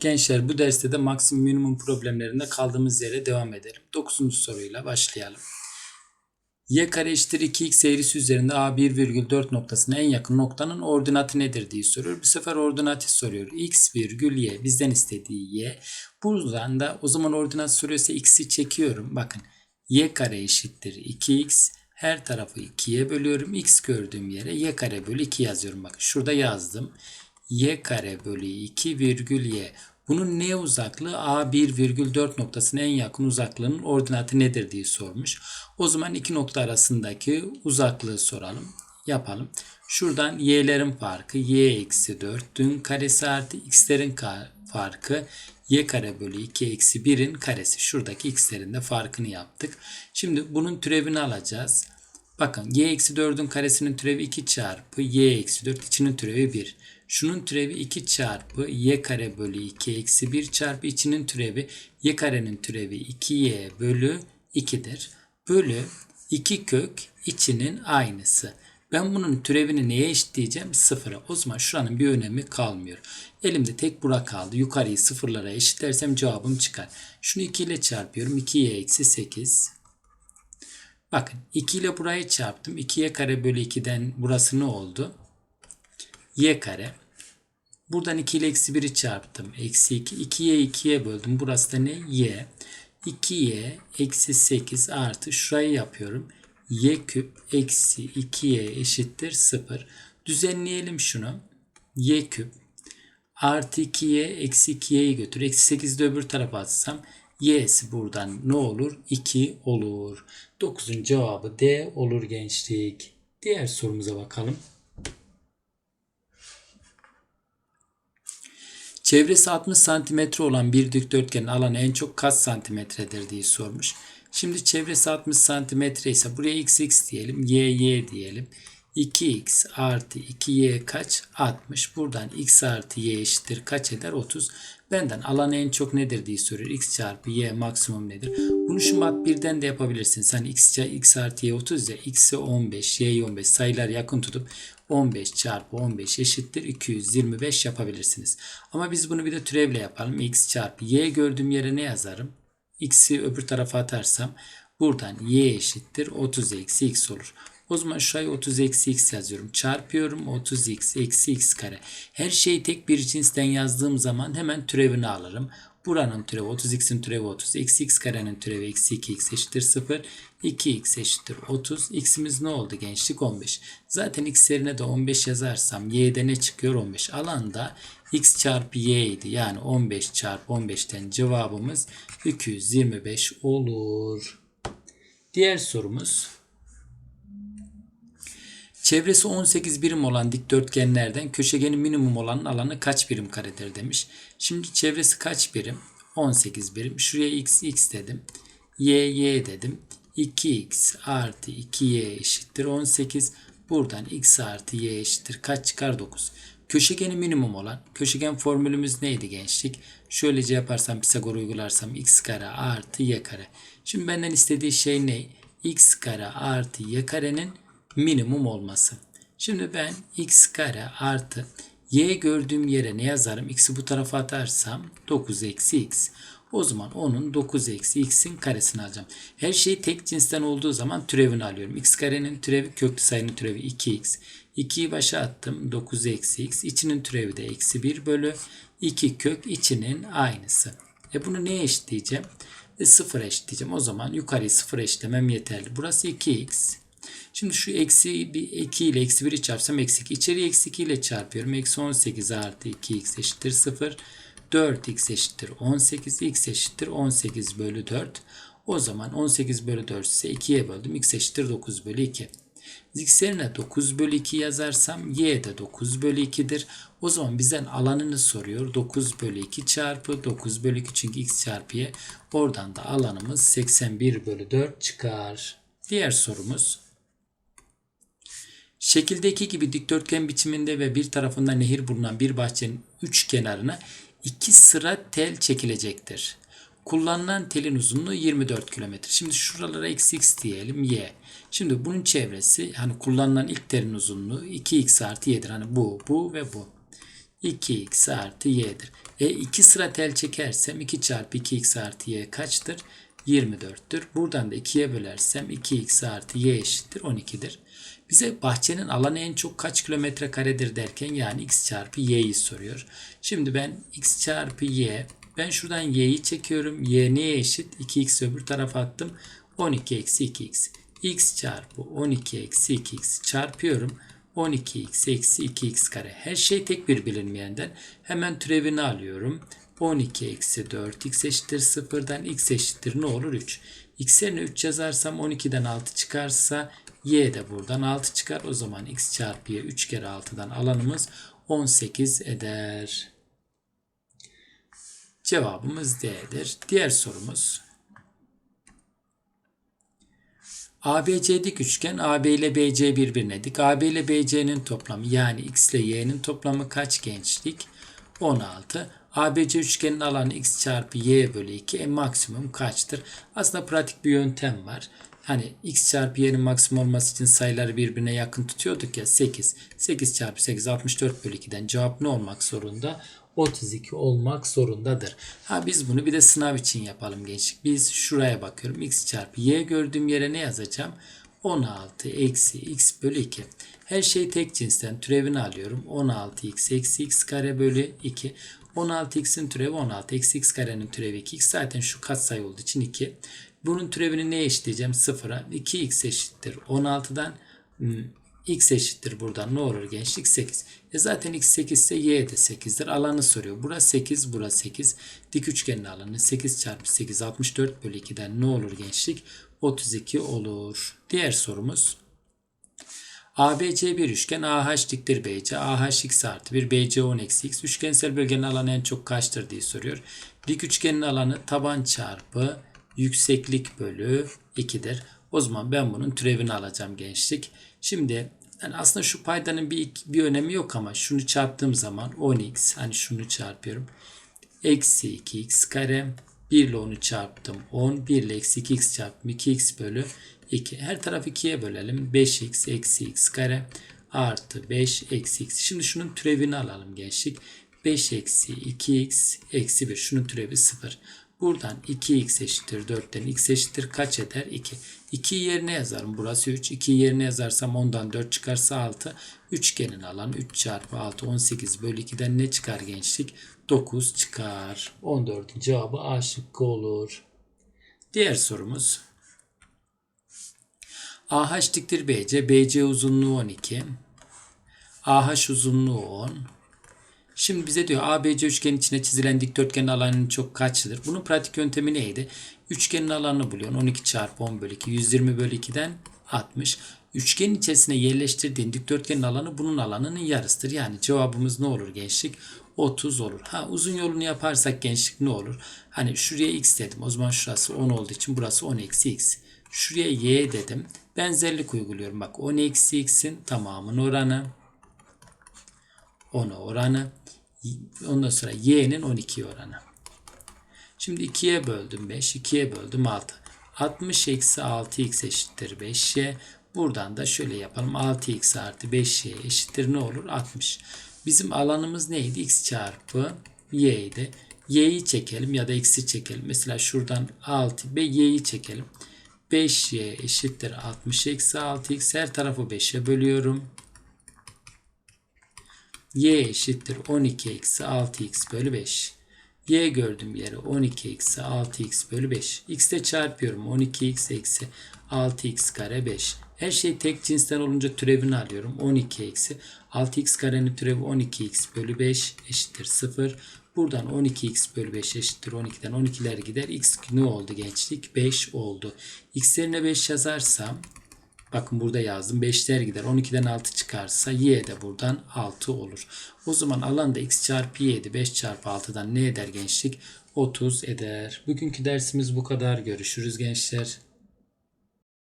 Gençler bu derste de maksimum minimum problemlerinde kaldığımız yere devam edelim. 9. soruyla başlayalım. y kare eşittir 2x eğrisi üzerinde a1,4 noktasına en yakın noktanın ordinatı nedir diye soruyor. Bu sefer ordinatı soruyor. x virgül y bizden istediği y. Buradan da o zaman ordinat soruyorsa x'i çekiyorum. Bakın y kare eşittir 2x her tarafı 2'ye bölüyorum. x gördüğüm yere y kare bölü 2 yazıyorum. Bakın şurada yazdım y kare bölü 2 virgül y. Bunun neye uzaklığı? A1 virgül 4 noktasına en yakın uzaklığının ordinatı nedir diye sormuş. O zaman iki nokta arasındaki uzaklığı soralım. Yapalım. Şuradan y'lerin farkı y eksi 4'ün karesi artı x'lerin farkı y kare bölü 2 eksi 1'in karesi. Şuradaki x'lerin de farkını yaptık. Şimdi bunun türevini alacağız. Bakın y eksi 4'ün karesinin türevi 2 çarpı y eksi 4 içinin türevi 1. Şunun türevi 2 çarpı y kare bölü 2 eksi 1 çarpı içinin türevi y karenin türevi 2y bölü 2'dir. Bölü 2 kök içinin aynısı. Ben bunun türevini neye eşitleyeceğim? Sıfıra. O zaman şuranın bir önemi kalmıyor. Elimde tek bura kaldı. Yukarıyı sıfırlara eşitlersem cevabım çıkar. Şunu 2 ile çarpıyorum. 2y eksi 8. Bakın 2 ile burayı çarptım. 2y kare bölü 2'den burası ne oldu? Y kare. Buradan 2 ile eksi 1'i çarptım. Eksi 2. 2'ye 2'ye böldüm. Burası da ne? y. 2y eksi 8 artı şurayı yapıyorum. y küp eksi 2y eşittir 0. Düzenleyelim şunu. y küp artı 2y eksi 2y'yi götür. Eksi 8'i de öbür tarafa atsam y'si buradan ne olur? 2 olur. 9'un cevabı D olur gençlik. Diğer sorumuza bakalım. Çevresi 60 santimetre olan bir dikdörtgenin alanı en çok kaç santimetredir diye sormuş. Şimdi çevresi 60 santimetre ise buraya x x diyelim, y y diyelim. 2x artı 2y kaç? 60. Buradan x artı y eşittir kaç eder? 30. Benden alanı en çok nedir diye soruyor. x çarpı y maksimum nedir? Bunu şu mat birden de yapabilirsin. Hani x, x artı y 30 ya x'e 15, y'ye 15 sayılar yakın tutup 15 çarpı 15 eşittir 225 yapabilirsiniz. Ama biz bunu bir de türevle yapalım. x çarpı y gördüğüm yere ne yazarım? x'i öbür tarafa atarsam buradan y eşittir 30 eksi x olur. O zaman şuraya 30 eksi x yazıyorum. Çarpıyorum 30x eksi x kare. Her şeyi tek bir cinsten yazdığım zaman hemen türevini alırım. Buranın türevi 30x'in türevi 30. Eksi x karenin türevi eksi 2x eşittir 0. 2x eşittir 30. x'imiz ne oldu gençlik? 15. Zaten x yerine de 15 yazarsam y'de ne çıkıyor? 15. Alanda x çarpı y idi. Yani 15 çarpı 15'ten cevabımız 225 olur. Diğer sorumuz. Çevresi 18 birim olan dikdörtgenlerden köşegenin minimum olan alanı kaç birim karedir demiş. Şimdi çevresi kaç birim? 18 birim. Şuraya x x dedim. y y dedim. 2x artı 2y eşittir 18. Buradan x artı y eşittir kaç çıkar 9. Köşegeni minimum olan köşegen formülümüz neydi gençlik? Şöylece yaparsam Pisagor uygularsam x kare artı y kare. Şimdi benden istediği şey ne? x kare artı y karenin minimum olması. Şimdi ben x kare artı y gördüğüm yere ne yazarım? x'i bu tarafa atarsam 9 eksi x. O zaman onun 9 eksi x'in karesini alacağım. Her şey tek cinsten olduğu zaman türevini alıyorum. x karenin türevi köklü sayının türevi 2x. 2'yi başa attım. 9 eksi x. İçinin türevi de eksi 1 bölü 2 kök içinin aynısı. E bunu neye eşitleyeceğim? E 0 eşitleyeceğim. O zaman yukarıyı 0 eşitlemem yeterli. Burası 2x. Şimdi şu eksi 2 ile eksi 1'i çarpsam eksi 2. İçeriye eksi 2 ile çarpıyorum. Eksi 18 artı 2x eşittir 0. 4x eşittir 18. x eşittir 18 bölü 4. O zaman 18 bölü 4 ise 2'ye böldüm. x eşittir 9 bölü 2. x yerine 9 bölü 2 yazarsam y de 9 bölü 2'dir. O zaman bizden alanını soruyor. 9 bölü 2 çarpı 9 bölü 2 çünkü x çarpı y. Oradan da alanımız 81 bölü 4 çıkar. Diğer sorumuz. Şekildeki gibi dikdörtgen biçiminde ve bir tarafında nehir bulunan bir bahçenin üç kenarına iki sıra tel çekilecektir. Kullanılan telin uzunluğu 24 km. Şimdi şuralara x x diyelim y. Şimdi bunun çevresi hani kullanılan ilk telin uzunluğu 2x artı y'dir. Hani bu, bu ve bu. 2x artı y'dir. E 2 sıra tel çekersem 2 çarpı 2x artı y kaçtır? 24'tür. Buradan da 2'ye bölersem 2x artı y eşittir 12'dir. Bize bahçenin alanı en çok kaç kilometre karedir derken yani x çarpı y'yi soruyor. Şimdi ben x çarpı y ben şuradan y'yi çekiyorum. y neye eşit? 2x öbür tarafa attım. 12 eksi 2x. x çarpı 12 eksi 2x çarpıyorum. 12x eksi 2x kare. Her şey tek bir bilinmeyenden. Hemen türevini alıyorum. 12 eksi 4 x eşittir 0'dan x eşittir ne olur 3. x yerine 3 yazarsam 12'den 6 çıkarsa y de buradan 6 çıkar. O zaman x çarpı y 3 kere 6'dan alanımız 18 eder. Cevabımız D'dir. Diğer sorumuz. ABC dik üçgen AB ile BC birbirine dik. AB ile BC'nin toplamı yani X ile Y'nin toplamı kaç gençlik? 16. ABC üçgenin alanı X çarpı Y bölü 2 e, maksimum kaçtır? Aslında pratik bir yöntem var. Hani X çarpı Y'nin maksimum olması için sayıları birbirine yakın tutuyorduk ya 8. 8 çarpı 8 64 bölü 2'den cevap ne olmak zorunda? 32 olmak zorundadır. Ha biz bunu bir de sınav için yapalım gençlik. Biz şuraya bakıyorum. X çarpı Y gördüğüm yere ne yazacağım? 16 eksi x bölü 2. Her şey tek cinsten türevini alıyorum. 16x eksi x kare bölü 2. 16x'in türevi 16. Eksi x karenin türevi 2x. Zaten şu katsayı olduğu için 2. Bunun türevini neye eşitleyeceğim? 0'a. 2x eşittir 16'dan hmm, x eşittir buradan ne olur gençlik 8. E zaten x 8 ise y de 8'dir. Alanı soruyor. Burası 8, burası 8. Dik üçgenin alanı 8 çarpı 8 64 bölü 2'den ne olur gençlik? 32 olur. Diğer sorumuz. ABC bir üçgen AH diktir BC. AH x artı 1 BC 10 eksi x. Üçgensel bölgenin alanı en çok kaçtır diye soruyor. Dik üçgenin alanı taban çarpı yükseklik bölü 2'dir. O zaman ben bunun türevini alacağım gençlik. Şimdi yani aslında şu paydanın bir, bir önemi yok ama şunu çarptığım zaman 10x hani şunu çarpıyorum. Eksi 2x kare 1 ile 10'u çarptım 10 1 ile eksi 2x çarptım 2x bölü 2. Her tarafı 2'ye bölelim. 5x eksi x kare artı 5 eksi x. Şimdi şunun türevini alalım gençlik. 5 eksi 2x eksi 1. Şunun türevi 0. Buradan 2x eşittir 4'ten x eşittir kaç eder? 2. 2'yi yerine yazarım. Burası 3. 2'yi yerine yazarsam 10'dan 4 çıkarsa 6. Üçgenin alanı 3 çarpı 6 18 bölü 2'den ne çıkar gençlik? 9 çıkar. 14'ün cevabı A şıkkı olur. Diğer sorumuz. AH diktir BC. BC uzunluğu 12. AH uzunluğu 10. Şimdi bize diyor ABC üçgenin içine çizilen dikdörtgenin alanının çok kaçlıdır? Bunun pratik yöntemi neydi? Üçgenin alanını buluyorsun. 12 çarpı 10 bölü 2. 120 bölü 2'den 60. Üçgenin içerisine yerleştirdiğin dikdörtgenin alanı bunun alanının yarısıdır. Yani cevabımız ne olur gençlik? 30 olur. Ha uzun yolunu yaparsak gençlik ne olur? Hani şuraya x dedim. O zaman şurası 10 olduğu için burası 10 eksi x. Şuraya y dedim. Benzerlik uyguluyorum. Bak 10 eksi x'in tamamının oranı 10'a oranı. Ondan sonra y'nin 12 oranı. Şimdi 2'ye böldüm 5. 2'ye böldüm 6. 60 eksi 6x eşittir 5y. Buradan da şöyle yapalım. 6x artı 5y eşittir ne olur? 60. Bizim alanımız neydi? x çarpı y idi. y'yi çekelim ya da x'i çekelim. Mesela şuradan 6 ve y'yi çekelim. 5y eşittir 60 eksi 6x. Her tarafı 5'e bölüyorum y eşittir 12 eksi 6x bölü 5. y gördüğüm yere 12 eksi 6x bölü 5. x ile çarpıyorum 12x eksi 6x kare 5. Her şey tek cinsten olunca türevini alıyorum. 12 eksi 6x karenin türevi 12x bölü 5 eşittir 0. Buradan 12x bölü 5 eşittir 12'den 12'ler gider. x ne oldu gençlik? 5 oldu. x yerine 5 yazarsam Bakın burada yazdım. 5'ler gider. 12'den 6 çıkarsa y de buradan 6 olur. O zaman alanda x çarpı y'di. 5 çarpı 6'dan ne eder gençlik? 30 eder. Bugünkü dersimiz bu kadar. Görüşürüz gençler.